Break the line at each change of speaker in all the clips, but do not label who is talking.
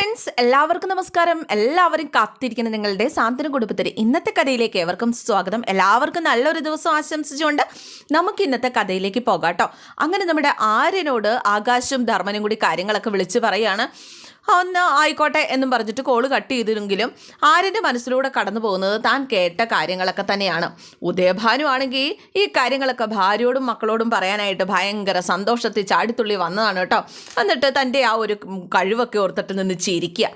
Friends എല്ലാവർക്കും നമസ്കാരം. എല്ലാവരും കാത്തിരിക്കുന്ന നിങ്ങളുടെ സാന്ത്വന കുടുംബത്തിന് ഇന്നത്തെ കഥയിലേക്ക് ഏവർക്കും സ്വാഗതം. എല്ലാവർക്കും നല്ലൊരു ദിവസം ആശംസിച്ചുകൊണ്ട് നമുക്ക് ഇന്നത്തെ കഥയിലേക്ക് പോകാം കേട്ടോ. അങ്ങനെ നമ്മുടെ ആര്യനോട് ആകാശും ധർമ്മനും കൂടി കാര്യങ്ങളൊക്കെ വിളിച്ചു പറയാണ്. ഒന്ന് ആയിക്കോട്ടെ എന്നും പറഞ്ഞിട്ട് കോൾ കട്ട് ചെയ്തിരുന്നെങ്കിലും ആര്യന്റെ മനസ്സിലൂടെ കടന്നു പോകുന്നത് താൻ കേട്ട കാര്യങ്ങളൊക്കെ തന്നെയാണ്. ഉദയഭാനു ആണെങ്കിൽ ഈ കാര്യങ്ങളൊക്കെ ഭാര്യയോടും മക്കളോടും പറയാനായിട്ട് ഭയങ്കര സന്തോഷത്തിൽ ചാടിത്തുള്ളി വന്നതാണ് കേട്ടോ. എന്നിട്ട് തന്റെ ആ ഒരു കഴിവൊക്കെ ഓർത്തിട്ട് നിന്ന് ചിരിക്കുക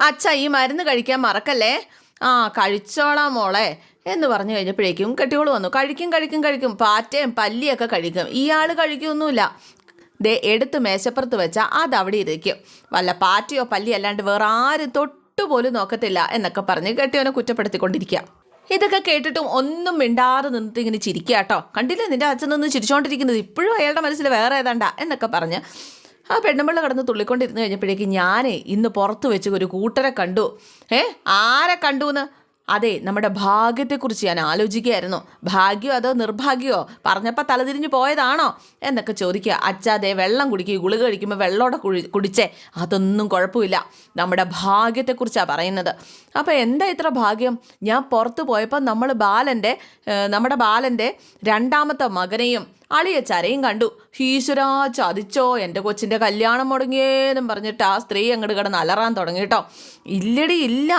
അച്ഛ ഈ മരുന്ന് കഴിക്കാൻ മറക്കല്ലേ? ആ കഴിച്ചോളാം മോളെ എന്ന് പറഞ്ഞു കഴിഞ്ഞപ്പോഴേക്കും കെട്ടിയോൾ വന്നു. കഴിക്കും കഴിക്കും കഴിക്കും. പാറ്റയും പല്ലിയൊക്കെ കഴിക്കും. ഇയാൾ കഴിക്കൊന്നുമില്ല. ദേ എടുത്ത് മേശപ്പുറത്ത് വെച്ചാൽ അത് അവിടെ ഇരിക്കും. വല്ല പാറ്റയോ പല്ലി അല്ലാണ്ട് വേറെ ആരും തൊട്ടുപോലും നോക്കത്തില്ല എന്നൊക്കെ പറഞ്ഞ് കെട്ടിയോനെ കുറ്റപ്പെടുത്തിക്കൊണ്ടിരിക്കുക ഇതൊക്കെ കേട്ടിട്ടും ഒന്നും മിണ്ടാതെ നിന്നിട്ട് ഇങ്ങനെ ചിരിക്കുക കേട്ടോ. കണ്ടില്ലേ നിന്റെ അച്ഛൻ നിന്ന് ചിരിച്ചുകൊണ്ടിരിക്കുന്നത് ഇപ്പോഴും അയാളുടെ മനസ്സിൽ വേറെ ഏതാണ്ട എന്നൊക്കെ പറഞ്ഞ് ആ പെണ്ണുമ്പിള്ള കിടന്ന് തുള്ളിക്കൊണ്ടിരുന്ന് കഴിഞ്ഞപ്പോഴേക്കും ഞാനേ ഇന്ന് പുറത്ത് വെച്ച് ഒരു കൂട്ടരെ കണ്ടു. ഏ? ആരെ കണ്ടു എന്ന് അതെ നമ്മുടെ ഭാഗ്യത്തെക്കുറിച്ച് ഞാൻ ആലോചിക്കുകയായിരുന്നു. ഭാഗ്യോ അതോ നിർഭാഗ്യമോ പറഞ്ഞപ്പോൾ തലതിരിഞ്ഞ് പോയതാണോ? എന്നൊക്കെ ചോദിക്കുക. അച്ഛാതെ വെള്ളം കുടിക്കുക ഗുളിക കഴിക്കുമ്പോൾ വെള്ളമോടെ കുഴി കുടിച്ചേ. അതൊന്നും കുഴപ്പമില്ല. നമ്മുടെ ഭാഗ്യത്തെക്കുറിച്ചാണ് പറയുന്നത്. അപ്പോൾ എന്താ ഇത്ര ഭാഗ്യം? ഞാൻ പുറത്തു പോയപ്പോൾ നമ്മൾ ബാലന്റെ നമ്മുടെ ബാലന്റെ രണ്ടാമത്തെ മകനെയും അളിയച്ചാരെയും കണ്ടു. ഈശ്വരാ ചതിച്ചോ എന്റെ കൊച്ചിന്റെ കല്യാണം മുടങ്ങിയേന്നും പറഞ്ഞിട്ട് ആ സ്ത്രീ അങ്ങോട്ട് കിടന്ന് അലറാൻ തുടങ്ങി കേട്ടോ. ഇല്ലടി ഇല്ല.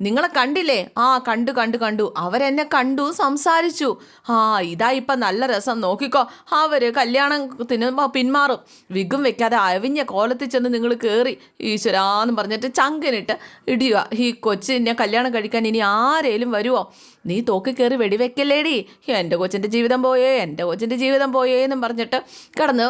നിങ്ങളെ കണ്ടില്ലേ? ആ കണ്ടു കണ്ടു കണ്ടു. അവരെന്നെ കണ്ടു സംസാരിച്ചു. ആ ഇതാ ഇപ്പം നല്ല രസം. നോക്കിക്കോ. അവർ കല്യാണത്തിന് പിന്മാറും. വിഗും വെക്കാതെ അവിഞ്ഞ കോലത്തിൽ ചെന്ന് നിങ്ങൾ കയറി ഈശ്വരാന്ന് പറഞ്ഞിട്ട് ചങ്കിനിട്ട് ഇടിയുക. ഈ കൊച്ചിനെ കല്യാണം കഴിക്കാൻ ഇനി ആരേലും വരുമോ നീ തോക്കി കയറി വെടിവെക്കല്ലേടി. എന്റെ കൊച്ചിന്റെ ജീവിതം പോയേ എന്റെ കൊച്ചിന്റെ ജീവിതം പോയേ എന്നും പറഞ്ഞിട്ട് കിടന്ന്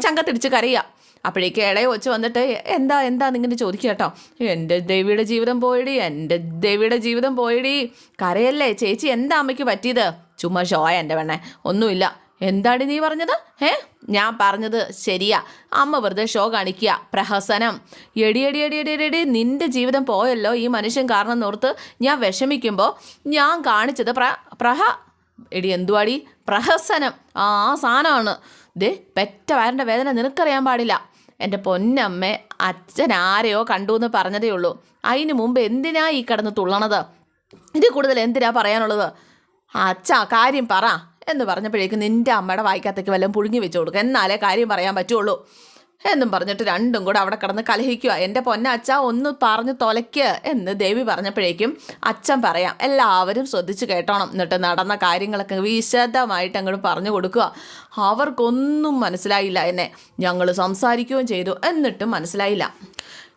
ചങ്കത്തിടിച്ച് കരയുക. അപ്പോഴേക്ക് ഇളയ കൊച്ച് വന്നിട്ട് എന്താ എന്താ നിങ്ങനെ ചോദിക്കുക കേട്ടോ? എന്റെ ദേവിയുടെ ജീവിതം പോയിടി എന്റെ ദേവിയുടെ ജീവിതം പോയിടി. കരയല്ലേ ചേച്ചി എന്താ അമ്മയ്ക്ക് പറ്റിയത്? ചുമ്മാ ഷോയ എന്റെ പെണ്ണെ ഒന്നുമില്ല. എന്താണ് നീ പറഞ്ഞത്? ഏ ഞാൻ പറഞ്ഞത് ശരിയാ. അമ്മ വെറുതെ ഷോ കാണിക്കുക പ്രഹസനം. എടിയടി എടി എടി എടി എടി, നിന്റെ ജീവിതം പോയല്ലോ ഈ മനുഷ്യൻ കാരണം നോർത്ത് ഞാൻ വിഷമിക്കുമ്പോൾ ഞാൻ കാണിച്ചത് പ്ര പ്രഹ എടി എന്തുവാടി? പ്രഹസനം. ആ ആ സാധനമാണ്. ദേ പെറ്റ വയറിന്റെ വേദന നിനക്കറിയാൻ പാടില്ല. എന്റെ പൊന്നമ്മ അച്ഛൻ ആരെയോ കണ്ടു എന്ന് പറഞ്ഞതേ ഉള്ളൂ. അതിന് മുമ്പ് എന്തിനാ ഈ കിടന്ന് തുള്ളണത്? ഇത് കൂടുതൽ എന്തിനാ പറയാനുള്ളത്? അച്ഛാ കാര്യം പറ എന്ന് പറഞ്ഞപ്പോഴേക്കും നിന്റെ അമ്മയുടെ വായിക്കകത്തേക്ക് വല്ലതും പുഴുങ്ങി വെച്ച് കൊടുക്കുക എന്നാലേ കാര്യം പറയാൻ പറ്റുള്ളൂ. എന്നും പറഞ്ഞിട്ട് രണ്ടും കൂടെ അവിടെ കിടന്ന് കലഹിക്കുക. എന്റെ പൊന്ന അച്ഛ ഒന്ന് പറഞ്ഞു തൊലയ്ക്ക് എന്ന് ദേവി പറഞ്ഞപ്പോഴേക്കും അച്ഛൻ പറയാം എല്ലാവരും ശ്രദ്ധിച്ച് കേട്ടോണം. എന്നിട്ട് നടന്ന കാര്യങ്ങളൊക്കെ വിശദമായിട്ട് അങ്ങോട്ട് പറഞ്ഞു കൊടുക്കുക. അവർക്കൊന്നും മനസ്സിലായില്ല എന്നെ. ഞങ്ങൾ സംസാരിക്കുകയും ചെയ്തു. എന്നിട്ടും മനസ്സിലായില്ല.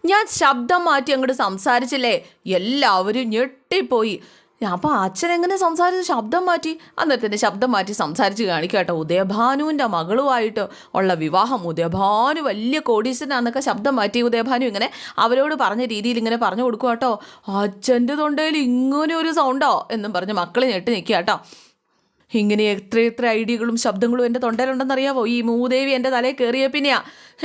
ഞാൻ ശബ്ദം മാറ്റി അങ്ങോട്ട് സംസാരിച്ചില്ലേ? എല്ലാവരും ഞെട്ടിപ്പോയി. അപ്പോൾ അച്ഛൻ എങ്ങനെ സംസാരിച്ച് ശബ്ദം മാറ്റി? അന്നേരത്തിന്റെ ശബ്ദം മാറ്റി സംസാരിച്ച് കാണിക്കട്ടോ കേട്ടോ. ഉദയഭാനുവിന്റെ മകളുമായിട്ട് ഉള്ള വിവാഹം. ഉദയഭാനു വലിയ കോടീശ്വരനാന്നൊക്കെ ശബ്ദം മാറ്റി ഉദയഭാനു ഇങ്ങനെ അവരോട് പറഞ്ഞ രീതിയിൽ ഇങ്ങനെ പറഞ്ഞു കൊടുക്കുക കേട്ടോ അച്ഛന്റെ തൊണ്ടയിൽ ഇങ്ങനെ ഒരു സൗണ്ടോ എന്നും പറഞ്ഞ് മക്കൾ ഞെട്ടി നിൽക്കുക കേട്ടോ. ഇങ്ങനെ എത്ര എത്ര ഐഡിയകളും ശബ്ദങ്ങളും എന്റെ തൊണ്ടയിലുണ്ടെന്നറിയാവോ? ഈ മൂദേവി എന്റെ തലയിൽ കയറിയ പിന്നെയാ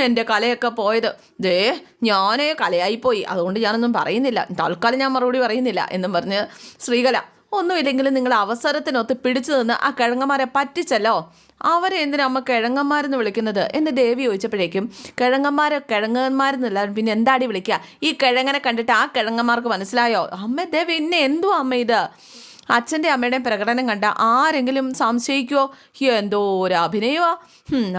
എന്റെ കലയൊക്കെ പോയത്. ദേ ഞാനേ കലയായിപ്പോയി. അതുകൊണ്ട് ഞാനൊന്നും പറയുന്നില്ല. തൽക്കാലം ഞാൻ മറുപടി പറയുന്നില്ല എന്നും പറഞ്ഞ് ശ്രീകല ഒന്നുമില്ലെങ്കിലും നിങ്ങൾ അവസരത്തിനൊത്ത് പിടിച്ചു നിന്ന് ആ കിഴങ്ങന്മാരെ പറ്റിച്ചല്ലോ. അവരെ എന്തിനാ അമ്മ കിഴങ്ങന്മാരെന്ന് വിളിക്കുന്നത്? എന്ന് ദേവി ചോദിച്ചപ്പോഴേക്കും കിഴങ്ങന്മാരെ കിഴങ്ങന്മാരെന്നല്ല പിന്നെ എന്താടി വിളിക്കുക ഈ കിഴങ്ങനെ കണ്ടിട്ട് ആ കിഴങ്ങന്മാർക്ക് മനസ്സിലായോ? അമ്മ ദേവി എന്നെ എന്തുവാ അമ്മ ഇത്? അച്ഛന്റെ അമ്മയുടെ പ്രകടനം കണ്ട ആരെങ്കിലും സംശയിക്കുമോ എന്തോ ഒരു അഭിനയമാ.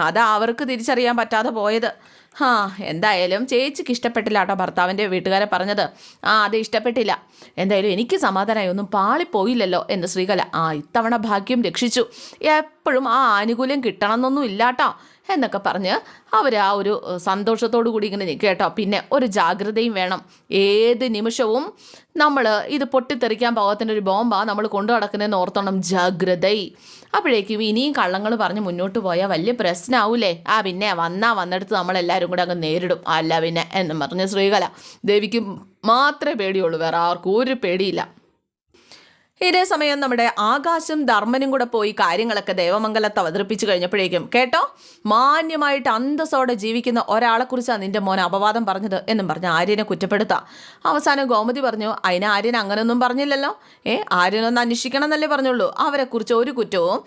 അതാ അവർക്ക് തിരിച്ചറിയാൻ പറ്റാതെ പോയത്. ഹാ എന്തായാലും ചേച്ചിക്ക് ഇഷ്ടപ്പെട്ടില്ല കേട്ടോ ഭർത്താവിന്റെ വീട്ടുകാരെ പറഞ്ഞത്. ആ അത് ഇഷ്ടപ്പെട്ടില്ല. എന്തായാലും എനിക്ക് സമാധാനമായി ഒന്നും പാളിപ്പോയില്ലല്ലോ എന്ന് ശ്രീകല ആ ഇത്തവണ ഭാഗ്യം രക്ഷിച്ചു. എപ്പോഴും ആ ആനുകൂല്യം കിട്ടണമെന്നൊന്നും ഇല്ലാട്ടോ. എന്നൊക്കെ പറഞ്ഞ് അവർ ആ ഒരു സന്തോഷത്തോടു കൂടി ഇങ്ങനെ നിൽക്കുക കേട്ടോ. പിന്നെ ഒരു ജാഗ്രതയും വേണം. ഏത് നിമിഷവും നമ്മൾ ഇത് പൊട്ടിത്തെറിക്കാൻ പാകത്തിന്റെ ഒരു ബോംബാ നമ്മൾ കൊണ്ടു നടക്കുന്നതെന്ന് ഓർത്തോണം ജാഗ്രത. അപ്പോഴേക്കും ഇനിയും കള്ളങ്ങൾ പറഞ്ഞ് മുന്നോട്ട് പോയാൽ വലിയ പ്രശ്നമാവൂലേ ആ പിന്നെ വന്നാ വന്നെടുത്ത് നമ്മളെല്ലാവരും കൂടെ അങ്ങ് നേരിടും. അല്ല പിന്നെ എന്നും പറഞ്ഞ് ശ്രീകല ദേവിക്ക് മാത്രമേ പേടിയുള്ളൂ. വേറെ ആർക്കും ഒരു പേടിയില്ല. ഇതേ സമയം നമ്മുടെ ആകാശം ധർമ്മനും കൂടെ പോയി കാര്യങ്ങളൊക്കെ ദേവമംഗലത്ത് അവതരിപ്പിച്ചു കഴിഞ്ഞപ്പോഴേക്കും കേട്ടോ മാന്യമായിട്ട് അന്തസ്സോടെ ജീവിക്കുന്ന ഒരാളെക്കുറിച്ചാണ് നിന്റെ മോൻ അപവാദം പറഞ്ഞത് എന്നും പറഞ്ഞ് ആര്യനെ കുറ്റപ്പെടുത്താം. അവസാനം ഗോമതി പറഞ്ഞു അതിന് ആര്യൻ അങ്ങനെയൊന്നും പറഞ്ഞില്ലല്ലോ. ഏ ആര്യനൊന്ന് അന്വേഷിക്കണം എന്നല്ലേ പറഞ്ഞുള്ളൂ. അവരെക്കുറിച്ച് ഒരു കുറ്റവും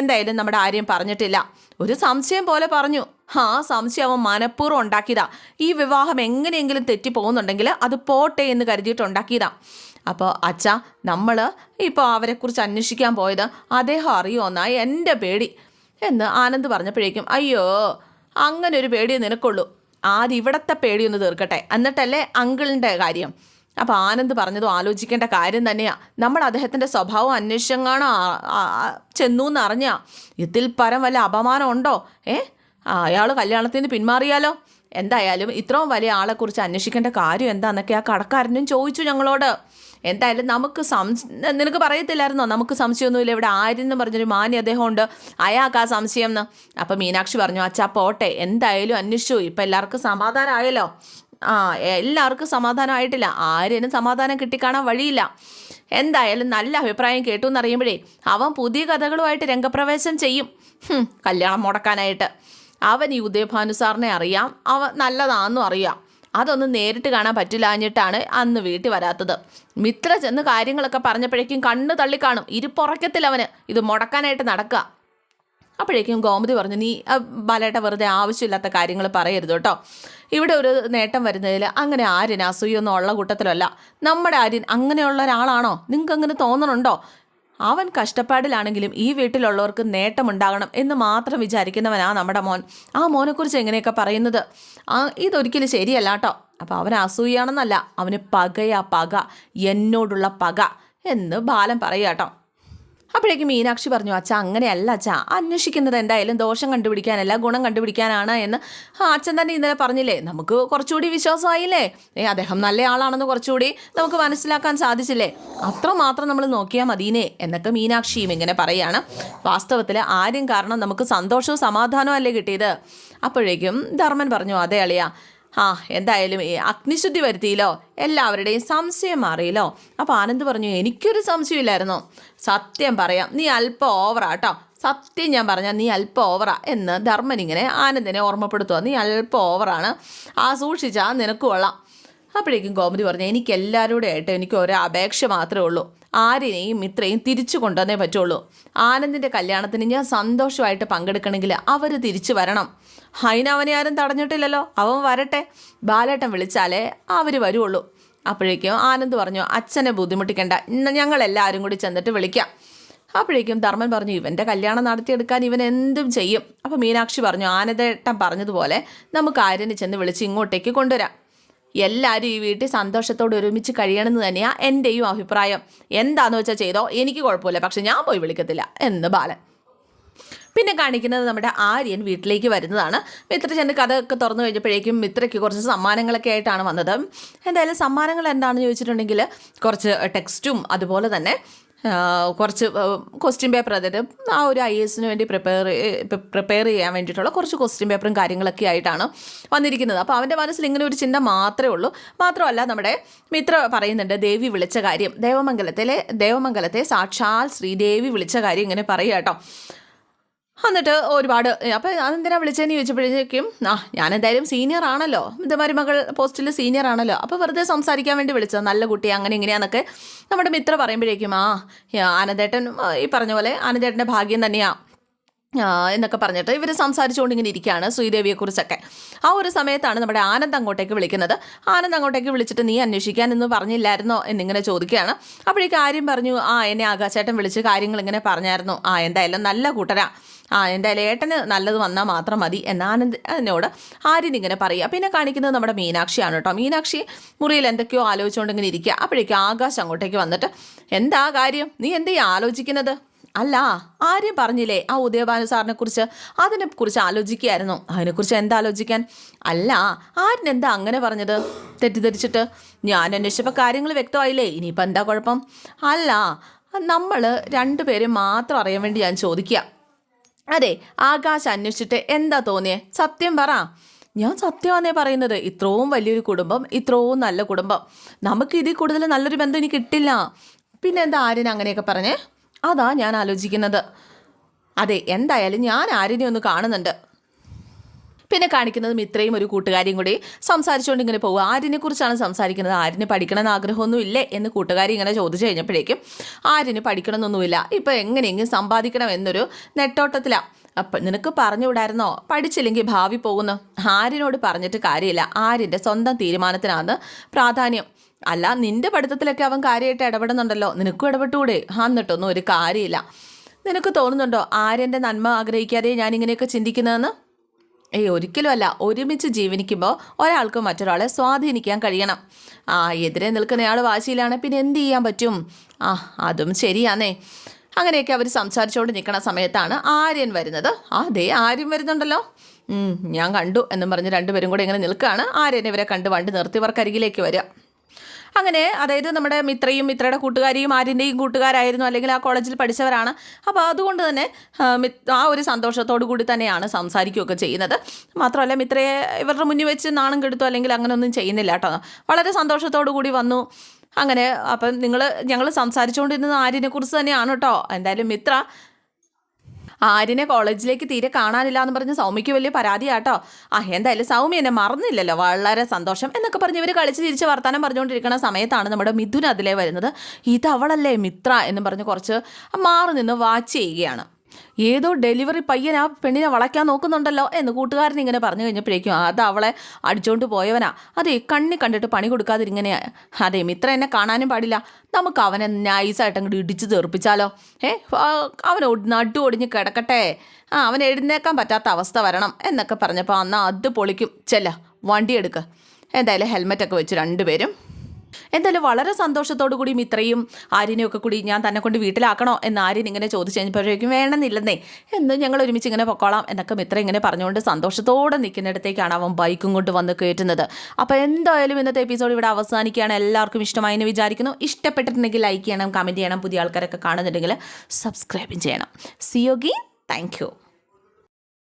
എന്തായാലും നമ്മുടെ ആര്യം പറഞ്ഞിട്ടില്ല. ഒരു സംശയം പോലെ പറഞ്ഞു. ആ സംശയം അവൻ മനഃപൂർവം ഉണ്ടാക്കിയതാ. ഈ വിവാഹം എങ്ങനെയെങ്കിലും തെറ്റിപ്പോകുന്നുണ്ടെങ്കിൽ അത് പോട്ടെ എന്ന് കരുതിയിട്ട് ഉണ്ടാക്കിയതാ. അപ്പോൾ അച്ഛ നമ്മൾ ഇപ്പോൾ അവരെക്കുറിച്ച് അന്വേഷിക്കാൻ പോയത് അദ്ദേഹം അറിയുമെന്നാ എന്റെ പേടി. എന്ന് ആനന്ദ് പറഞ്ഞപ്പോഴേക്കും അയ്യോ അങ്ങനെ ഒരു പേടി നിനക്കുള്ളൂ. ആദ്യം ഇവിടത്തെ പേടിയൊന്ന് തീർക്കട്ടെ. എന്നിട്ടല്ലേ അങ്കിളിന്റെ കാര്യം. അപ്പോൾ ആനന്ദ് പറഞ്ഞതും ആലോചിക്കേണ്ട കാര്യം തന്നെയാണ് നമ്മൾ അദ്ദേഹത്തിന്റെ സ്വഭാവം അന്വേഷിച്ചങ്ങാണോ ചെന്നു എന്ന് അറിഞ്ഞാ. ഇതിൽ പരം വല്ല അപമാനം ഉണ്ടോ? ഏ? അയാൾ കല്യാണത്തിൽ നിന്ന് പിന്മാറിയാലോ? എന്തായാലും ഇത്രയും വലിയ ആളെക്കുറിച്ച് അന്വേഷിക്കേണ്ട കാര്യം എന്താണെന്നൊക്കെ ആ കടക്കാരനും ചോദിച്ചു ഞങ്ങളോട്. എന്തായാലും നമുക്ക് സംശ നിനക്ക് പറയത്തില്ലായിരുന്നോ? നമുക്ക് സംശയമൊന്നുമില്ല. ഇവിടെ ആരെന്ന് പറഞ്ഞൊരു മാന്യ അദ്ദേഹം ഉണ്ട് അയാൾക്ക് ആ സംശയം എന്ന് അപ്പം മീനാക്ഷി പറഞ്ഞു അച്ഛാ പോട്ടെ. എന്തായാലും അന്വേഷിച്ചു. ഇപ്പം എല്ലാവർക്കും സമാധാനമായല്ലോ. ആ എല്ലാവർക്കും സമാധാനമായിട്ടില്ല. ആര്യനും സമാധാനം കിട്ടിക്കാണാൻ വഴിയില്ല. എന്തായാലും നല്ല അഭിപ്രായം കേട്ടു എന്നറിയുമ്പോഴേ അവൻ പുതിയ കഥകളുമായിട്ട് രംഗപ്രവേശം ചെയ്യും. കല്യാണം മുടക്കാനായിട്ട്. അവൻ ഈ ഉദയഭാനു സാറിനെ അറിയാം. അവ നല്ലതാണെന്നും അറിയാം. അതൊന്നും നേരിട്ട് കാണാൻ പറ്റില്ലാഞ്ഞിട്ടാണ് അന്ന് വീട്ടിൽ വരാത്തത്. മിത്ര ചെന്ന് കാര്യങ്ങളൊക്കെ പറഞ്ഞപ്പോഴേക്കും കണ്ണ് തള്ളിക്കാണും. ഇരുപ്പുറക്കത്തിൽ അവന് ഇത് മുടക്കാനായിട്ട് നടക്കുക. അപ്പോഴേക്കും ഗോമതി പറഞ്ഞു നീ ബാലേട്ട വെറുതെ ആവശ്യമില്ലാത്ത കാര്യങ്ങൾ പറയരുത് കേട്ടോ. ഇവിടെ ഒരു നേട്ടം വരുന്നതിൽ അങ്ങനെ ആര്യൻ അസൂയൊന്നും ഉള്ള കൂട്ടത്തിലല്ല. നമ്മുടെ ആര്യൻ അങ്ങനെയുള്ള ഒരാളാണോ? നിങ്ങൾക്ക് അങ്ങനെ തോന്നണുണ്ടോ? അവൻ കഷ്ടപ്പാടിലാണെങ്കിലും ഈ വീട്ടിലുള്ളവർക്ക് നേട്ടമുണ്ടാകണം എന്ന് മാത്രം വിചാരിക്കുന്നവനാ നമ്മുടെ മോൻ. ആ മോനെക്കുറിച്ച് എങ്ങനെയൊക്കെ പറയുന്നത്? ആ ഇതൊരിക്കലും ശരിയല്ല കേട്ടോ. അപ്പോൾ അവൻ അസൂയാണെന്നല്ല അവന് പകയാ പക എന്നോടുള്ള പക എന്ന് ബാലൻ പറയാട്ടോ അപ്പോഴേക്കും മീനാക്ഷി പറഞ്ഞു അച്ഛ അങ്ങനെയല്ല അച്ഛ അന്വേഷിക്കുന്നത് എന്തായാലും ദോഷം കണ്ടുപിടിക്കാനല്ല ഗുണം കണ്ടുപിടിക്കാനാണ് എന്ന്. അച്ഛൻ തന്നെ ഇന്നലെ പറഞ്ഞില്ലേ നമുക്ക് കുറച്ചുകൂടി വിശ്വാസമായില്ലേ? ഏ അദ്ദേഹം നല്ല ആളാണെന്ന് കുറച്ചുകൂടി നമുക്ക് മനസ്സിലാക്കാൻ സാധിച്ചില്ലേ? അത്രമാത്രം നമ്മൾ നോക്കിയാൽ മതിയേ എന്നൊക്കെ മീനാക്ഷിയും ഇങ്ങനെ പറയുകയാണ് വാസ്തവത്തിൽ ആരും കാരണം നമുക്ക് സന്തോഷവും സമാധാനവും അല്ലേ കിട്ടിയത്? അപ്പോഴേക്കും ധർമ്മൻ പറഞ്ഞു അതെ അളിയ ആ എന്തായാലും അഗ്നിശുദ്ധി വരുത്തിയില്ലോ. എല്ലാവരുടെയും സംശയം മാറിയല്ലോ. അപ്പോൾ ആനന്ദ് പറഞ്ഞു എനിക്കൊരു സംശയമില്ലായിരുന്നു. സത്യം പറയാം നീ അല്പം ഓവറാ കേട്ടോ സത്യം ഞാൻ പറഞ്ഞാൽ നീ അല്പം ഓവറാ എന്ന് ധർമ്മൻ ഇങ്ങനെ ആനന്ദിനെ ഓർമ്മപ്പെടുത്തുക നീ അല്പം ഓവറാണ് ആ സൂക്ഷിച്ചാൽ നിനക്ക് കൊള്ളാം. അപ്പോഴേക്കും ഗോമതി പറഞ്ഞു എനിക്ക് എല്ലാവരുടെ ആയിട്ട് എനിക്ക് ഒരു അപേക്ഷ മാത്രമേ ഉള്ളൂ. ആരെയും ഇത്രയും തിരിച്ചു കൊണ്ടുവന്നേ പറ്റുള്ളൂ. ആനന്ദിന്റെ കല്യാണത്തിന് ഞാൻ സന്തോഷമായിട്ട് പങ്കെടുക്കണമെങ്കിൽ അവർ തിരിച്ചു വരണം. ഹൈനവനെ ആരും തടഞ്ഞിട്ടില്ലല്ലോ. അവൻ വരട്ടെ. ബാലേട്ടൻ വിളിച്ചാലേ അവർ വരുള്ളൂ. അപ്പോഴേക്കും ആനന്ദ് പറഞ്ഞു അച്ഛനെ ബുദ്ധിമുട്ടിക്കണ്ട. ഇന്ന് ഞങ്ങളെല്ലാവരും കൂടി ചെന്നിട്ട് വിളിക്കാം. അപ്പോഴേക്കും ധർമ്മൻ പറഞ്ഞു ഇവന്റെ കല്യാണം നടത്തിയെടുക്കാൻ ഇവൻ എന്തും ചെയ്യും. അപ്പോൾ മീനാക്ഷി പറഞ്ഞു ആനന്ദേട്ടൻ പറഞ്ഞതുപോലെ നമുക്ക് ആര്യനെ ചെന്ന് വിളിച്ച് ഇങ്ങോട്ടേക്ക് കൊണ്ടുവരാം. എല്ലാവരും ഈ വീട്ടിൽ സന്തോഷത്തോടെ ഒരുമിച്ച് കഴിയണമെന്ന് തന്നെയാണ് എന്റെയും അഭിപ്രായം. എന്താണെന്ന് വെച്ചാൽ ചെയ്തോ? എനിക്ക് കുഴപ്പമില്ല. പക്ഷെ ഞാൻ പോയി വിളിക്കത്തില്ല. എന്ന് ബാലൻ. പിന്നെ കാണിക്കുന്നത് നമ്മുടെ ആര്യൻ വീട്ടിലേക്ക് വരുന്നതാണ്. മിത്രച്ചന്റെ കഥയൊക്കെ തുറന്നു കഴിഞ്ഞപ്പോഴേക്കും മിത്രയ്ക്ക് കുറച്ച് സമ്മാനങ്ങളൊക്കെ ആയിട്ടാണ് വന്നത്. എന്തായാലും സമ്മാനങ്ങൾ എന്താണെന്ന് ചോദിച്ചിട്ടുണ്ടെങ്കിൽ കുറച്ച് ടെക്സ്റ്റും അതുപോലെ തന്നെ കുറച്ച് ക്വസ്റ്റ്യൻ പേപ്പർ അതായത് ആ ഒരു ഐ എസിന് വേണ്ടി പ്രിപ്പയർ പ്രിപ്പയർ ചെയ്യാൻ വേണ്ടിയിട്ടുള്ള കുറച്ച് ക്വസ്റ്റ്യൻ പേപ്പറും കാര്യങ്ങളൊക്കെ ആയിട്ടാണ് വന്നിരിക്കുന്നത്. അപ്പോൾ അവന്റെ മനസ്സിൽ ഇങ്ങനെ ഒരു ചിന്ത മാത്രമേ ഉള്ളൂ. മാത്രമല്ല നമ്മുടെ മിത്ര പറയുന്നുണ്ട് ദേവി വിളിച്ച കാര്യം. ദേവമംഗലത്തിലെ ദേവമംഗലത്തെ സാക്ഷാൽ ശ്രീദേവി വിളിച്ച കാര്യം ഇങ്ങനെ പറയുക കേട്ടോ. എന്നിട്ട് ഒരുപാട് അപ്പോൾ അതെന്തിനാ വിളിച്ചതെന്ന് ചോദിച്ചപ്പോഴേക്കും ആ ഞാൻ എന്തായാലും സീനിയർ ആണല്ലോ. ഇത് മരുമകൾ പോസ്റ്റിൽ സീനിയർ ആണല്ലോ. അപ്പോൾ വെറുതെ സംസാരിക്കാൻ വേണ്ടി വിളിച്ചത്. നല്ല കുട്ടി അങ്ങനെ ഇങ്ങനെയാന്നൊക്കെ നമ്മുടെ മിത്ര പറയുമ്പോഴേക്കും ആ ആനന്ദേട്ടൻ ഈ പറഞ്ഞ പോലെ ആനന്ദേട്ടന്റെ ഭാഗ്യം തന്നെയാണ് എന്നൊക്കെ പറഞ്ഞിട്ട് ഇവർ സംസാരിച്ചുകൊണ്ട് ഇങ്ങനെ ഇരിക്കുകയാണ് ശ്രീദേവിയെക്കുറിച്ചൊക്കെ. ആ ഒരു സമയത്താണ് നമ്മുടെ ആനന്ദ് അങ്ങോട്ടേക്ക് വിളിക്കുന്നത്. ആനന്ദ് അങ്ങോട്ടേക്ക് വിളിച്ചിട്ട് നീ അന്വേഷിക്കാൻ എന്ന് പറഞ്ഞില്ലായിരുന്നോ എന്നിങ്ങനെ ചോദിക്കുകയാണ്. അപ്പോഴേക്ക് ആര്യം പറഞ്ഞു ആ എന്നെ ആകാശേട്ടൻ വിളിച്ച് കാര്യങ്ങൾ ഇങ്ങനെ പറഞ്ഞായിരുന്നു. ആ എന്തായാലും നല്ല കൂട്ടരാ. ആ എന്തായാലും ഏട്ടന് നല്ലത് വന്നാൽ മാത്രം മതി എന്നാനന്ദ് എന്നോട് ആര്യൻ ഇങ്ങനെ പറയുക. പിന്നെ കാണിക്കുന്നത് നമ്മുടെ മീനാക്ഷിയാണ് കേട്ടോ. മീനാക്ഷി മുറിയിൽ എന്തൊക്കെയോ ആലോചിച്ചുകൊണ്ട് ഇങ്ങനെ ഇരിക്കുക. അപ്പോഴേക്കും ആകാശം അങ്ങോട്ടേക്ക് വന്നിട്ട് എന്താ കാര്യം? നീ എന്തേ ആലോചിക്കുന്നത്? അല്ല ആര്യം പറഞ്ഞില്ലേ ആ ഉദയഭാനു സാറിനെ കുറിച്ച്? അതിനെ കുറിച്ച് ആലോചിക്കുകയായിരുന്നു. അതിനെക്കുറിച്ച് എന്താ ആലോചിക്കാൻ? അല്ല ആര്യൻ എന്താ അങ്ങനെ പറഞ്ഞത്? തെറ്റിദ്ധരിച്ചിട്ട്? ഞാൻ അന്വേഷിച്ചപ്പോൾ കാര്യങ്ങൾ വ്യക്തമായില്ലേ? ഇനിയിപ്പോൾ എന്താ കുഴപ്പം? അല്ല നമ്മൾ രണ്ടുപേരും മാത്രം അറിയാൻ വേണ്ടി ഞാൻ ചോദിക്കുക അതെ ആകാശ് അന്വേഷിച്ചിട്ട് എന്താ തോന്നിയേ? സത്യം പറ. ഞാൻ സത്യമാണേ പറയുന്നത്. ഇത്രയും വലിയൊരു കുടുംബം ഇത്രയും നല്ല കുടുംബം. നമുക്ക് ഇതിൽ കൂടുതൽ നല്ലൊരു ബന്ധം എനിക്ക് കിട്ടില്ല. പിന്നെ എന്താ ആര്യൻ അങ്ങനെയൊക്കെ പറഞ്ഞേ? അതാ ഞാൻ ആലോചിക്കുന്നത്. അതെ എന്തായാലും ഞാൻ ആര്യനെ ഒന്ന് കാണുന്നുണ്ട്. പിന്നെ കാണിക്കുന്നത് ഇത്രയും ഒരു കൂട്ടുകാരിയും കൂടി സംസാരിച്ചുകൊണ്ട് ഇങ്ങനെ പോകും ആരിനെ കുറിച്ചാണ് സംസാരിക്കുന്നത്? ആരിനെ പഠിക്കണമെന്ന് ആഗ്രഹമൊന്നും ഇല്ലേ എന്ന് കൂട്ടുകാരി ഇങ്ങനെ ചോദിച്ചു കഴിഞ്ഞപ്പോഴേക്കും ആരിന് പഠിക്കണമെന്നൊന്നുമില്ല. ഇപ്പം എങ്ങനെയെങ്കിലും സമ്പാദിക്കണം എന്നൊരു നെട്ടോട്ടത്തിലാണ് അപ്പം നിനക്ക് പറഞ്ഞുവിടായിരുന്നോ പഠിച്ചില്ലെങ്കിൽ ഭാവി പോകുന്നു. ആരിനോട് പറഞ്ഞിട്ട് കാര്യമില്ല. ആരിന്റെ സ്വന്തം തീരുമാനത്തിനാണ് പ്രാധാന്യം. അല്ല നിന്റെ പഠിത്തത്തിലൊക്കെ അവൻ കാര്യമായിട്ട് ഇടപെടുന്നുണ്ടല്ലോ. നിനക്കും ഇടപെട്ടുകൂടെ? എന്നിട്ടൊന്നും ഒരു കാര്യമില്ല. നിനക്ക് തോന്നുന്നുണ്ടോ ആര്യന്റെ നന്മ ആഗ്രഹിക്കാതെ ഞാനിങ്ങനെയൊക്കെ ചിന്തിക്കുന്നതെന്ന്? ഏയ് ഒരിക്കലുമല്ല. ഒരുമിച്ച് ജീവനിക്കുമ്പോൾ ഒരാൾക്ക് മറ്റൊരാളെ സ്വാധീനിക്കാൻ കഴിയണം. ആ എതിരെ നിൽക്കുന്നയാൾ വാശിയിലാണ് പിന്നെ എന്ത് ചെയ്യാൻ പറ്റും? ആ അതും ശരിയാന്നേ. അങ്ങനെയൊക്കെ അവർ സംസാരിച്ചുകൊണ്ട് നിൽക്കുന്ന സമയത്താണ് ആര്യൻ വരുന്നത്. ആ ദേ ആര്യൻ വരുന്നുണ്ടല്ലോ. ഞാൻ കണ്ടു എന്നും പറഞ്ഞ് രണ്ടുപേരും കൂടെ ഇങ്ങനെ നിൽക്കുകയാണ്. ആര്യൻ ഇവരെ കണ്ട് വണ്ടി നിർത്തിയവർക്കരികിലേക്ക് വരിക. അങ്ങനെ അതായത് നമ്മുടെ മിത്രയും മിത്രയുടെ കൂട്ടുകാരിയും ആര്യന്റെയും കൂട്ടുകാരായിരുന്നു അല്ലെങ്കിൽ ആ കോളേജിൽ പഠിച്ചവരാണ്. അപ്പോൾ അതുകൊണ്ട് തന്നെ ആ, ഒരു സന്തോഷത്തോടു കൂടി തന്നെയാണ് സംസാരിക്കുകയൊക്കെ ചെയ്യുന്നത്. മാത്രമല്ല മിത്രയെ ഇവരുടെ മുന്നിൽ വെച്ച് നാണം കെടുത്തു അല്ലെങ്കിൽ അങ്ങനെയൊന്നും ചെയ്യുന്നില്ല കേട്ടോ. വളരെ സന്തോഷത്തോടു കൂടി വന്നു. അങ്ങനെ അപ്പം നിങ്ങൾ ഞങ്ങൾ സംസാരിച്ചുകൊണ്ടിരുന്നത് ആര്യനെ കുറിച്ച് തന്നെയാണ് കേട്ടോ. എന്തായാലും മിത്ര ആര്യനെ കോളേജിലേക്ക് തീരെ കാണാനില്ല എന്ന് പറഞ്ഞ് സൗമ്യയ്ക്ക് വലിയ പരാതിയാട്ടോ. ആ എന്തായാലും സൗമ്യ എന്നെ മറന്നില്ലല്ലോ. വളരെ സന്തോഷം എന്നൊക്കെ പറഞ്ഞ് ഇവർ കളിച്ച് തിരിച്ച് വർത്താനം പറഞ്ഞുകൊണ്ടിരിക്കുന്ന സമയത്താണ് നമ്മുടെ മിഥുൻ അതിലേ വരുന്നത്. ഇതവളല്ലേ മിത്ര എന്ന് പറഞ്ഞ് കുറച്ച് മാറി നിന്ന് വാച്ച് ചെയ്യുകയാണ്. ഏതോ ഡെലിവറി പയ്യൻ ആ പെണ്ണിനെ വളയ്ക്കാൻ നോക്കുന്നുണ്ടല്ലോ എന്ന് കൂട്ടുകാരൻ ഇങ്ങനെ പറഞ്ഞു കഴിഞ്ഞപ്പോഴേക്കും അത് അവളെ അടിച്ചോണ്ട് പോയവനാ. അതേ കണ്ണി കണ്ടിട്ട് പണി കൊടുക്കാതിരിങ്ങനെ അതെ മിത്ര എന്നെ കാണാനും പാടില്ല. നമുക്ക് അവനെ നൈസായിട്ട് അങ്ങോട്ട് ഇടിച്ച് തെറിപ്പിച്ചാലോ? ഏ അവൻ നടു ഒടിഞ്ഞ് കിടക്കട്ടെ. ആ അവൻ എഴുന്നേക്കാൻ പറ്റാത്ത അവസ്ഥ വരണം എന്നൊക്കെ പറഞ്ഞപ്പോൾ അന്ന് അത് പൊളിക്കും. ചെല്ല വണ്ടി എന്തായാലും ഹെൽമെറ്റൊക്കെ വെച്ച് രണ്ടുപേരും എന്തായാലും വളരെ സന്തോഷത്തോടു കൂടി ഇത്രയും ആര്യനെയൊക്കെ കൂടി ഞാൻ തന്നെ കൊണ്ട് വീട്ടിലാക്കണോ എന്ന് ആര്യൻ ഇങ്ങനെ ചോദിച്ചു കഴിഞ്ഞപ്പോഴേക്കും വേണമെന്നില്ലെന്നേ. എന്ന് ഞങ്ങൾ ഒരുമിച്ച് ഇങ്ങനെ പൊക്കോളാം എന്നൊക്കെ മിത്ര ഇങ്ങനെ പറഞ്ഞുകൊണ്ട് സന്തോഷത്തോടെ നിൽക്കുന്നിടത്തേക്കാണ് അവൻ ബൈക്കും കൊണ്ട് വന്ന് കയറ്റുന്നത്. അപ്പോൾ എന്തായാലും ഇന്നത്തെ എപ്പിസോഡ് ഇവിടെ അവസാനിക്കുകയാണ്. എല്ലാവർക്കും ഇഷ്ടമായി എന്ന് വിചാരിക്കുന്നു. ഇഷ്ടപ്പെട്ടിട്ടുണ്ടെങ്കിൽ ലൈക്ക് ചെയ്യണം കമന്റ് ചെയ്യണം പുതിയ ആൾക്കാരൊക്കെ കാണുന്നുണ്ടെങ്കിൽ സബ്സ്ക്രൈബും ചെയ്യണം. സിയോഗി താങ്ക് യു